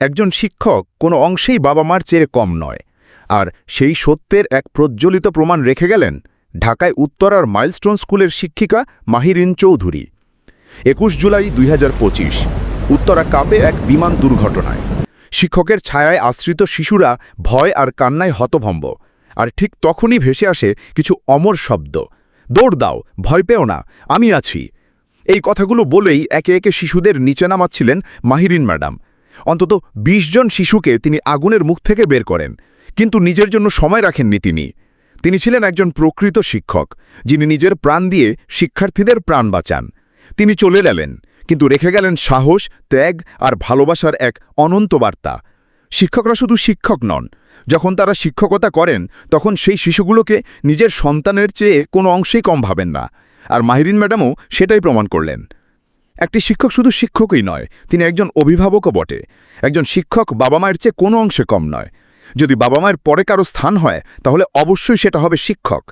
একজন শিক্ষক কোনো অংশেই বাবা মার চেয়ে কম নয়। আর সেই সত্যের এক প্রজ্বলিত প্রমাণ রেখে গেলেন ঢাকায় উত্তরার মাইলস্টোন স্কুলের শিক্ষিকা মাহিরিন চৌধুরী। একুশ জুলাই দুই হাজার পঁচিশ, উত্তরা কাপে এক বিমান দুর্ঘটনায়। শিক্ষকের ছায়ায় আশ্রিত শিশুরা ভয় আর কান্নায় হতভম্ব। আর ঠিক তখনই ভেসে আসে কিছু অমর শব্দ। দৌড় দাও, ভয় পেও না, আমি আছি। এই কথাগুলো বলেই একে একে শিশুদের নিচে নামাচ্ছিলেন মাহিরিন ম্যাডাম। অন্তত ২০ জন শিশুকে তিনি আগুনের মুখ থেকে বের করেন, কিন্তু নিজের জন্য সময় রাখেননি তিনি। তিনি ছিলেন একজন প্রকৃত শিক্ষক, যিনি নিজের প্রাণ দিয়ে শিক্ষার্থীদের প্রাণ বাঁচান। তিনি চলে গেলেন, কিন্তু রেখে গেলেন সাহস, ত্যাগ আর ভালোবাসার এক অনন্ত বার্তা। শিক্ষকরা শুধু শিক্ষক নন, যখন তারা শিক্ষকতা করেন, তখন সেই শিশুগুলোকে নিজের সন্তানের চেয়ে কোনো অংশেই কম ভাবেন না। আর মাহিরিন ম্যাডামও সেটাই প্রমাণ করলেন। একটি শিক্ষক শুধু শিক্ষকই নয়, তিনি একজন অভিভাবকও বটে। একজন শিক্ষক বাবা মায়ের চেয়ে কোনো অংশে কম নয়। যদি বাবা মায়ের পরে কারও স্থান হয়, তাহলে অবশ্যই সেটা হবে শিক্ষক।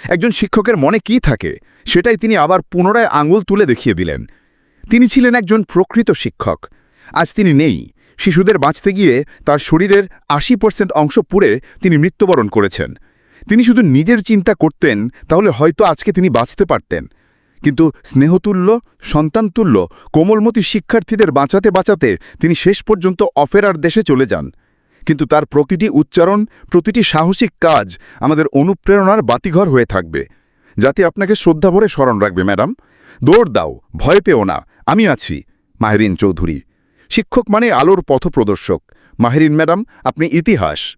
একজন শিক্ষকের মনে কি থাকে, সেটাই তিনি আবার পুনরায় আঙুল তুলে দেখিয়ে দিলেন। তিনি ছিলেন একজন প্রকৃত শিক্ষক। আজ তিনি নেই। শিশুদের বাঁচতে গিয়ে তার শরীরের আশি পার্সেন্ট অংশ পুড়ে তিনি মৃত্যুবরণ করেছেন। তিনি শুধু নিজের চিন্তা করতেন, তাহলে হয়তো আজকে তিনি বাঁচতে পারতেন। কিন্তু স্নেহতুল্য, সন্তানতুল্য, কোমলমতি শিক্ষার্থীদের বাঁচাতে বাঁচাতে তিনি শেষ পর্যন্ত অফেরার দেশে চলে যান। কিন্তু তার প্রতিটি উচ্চারণ, প্রতিটি সাহসিক কাজ আমাদের অনুপ্রেরণার বাতিঘর হয়ে থাকবে। যাতে আপনাকে শ্রদ্ধা ভরে স্মরণ রাখবে, ম্যাডাম। দৌড় দাও, ভয় পেও না, আমি আছি, মাহেরিন চৌধুরী। শিক্ষক মানে আলোর পথপ্রদর্শক। মাহেরিন, ম্যাডাম, আপনি ইতিহাস।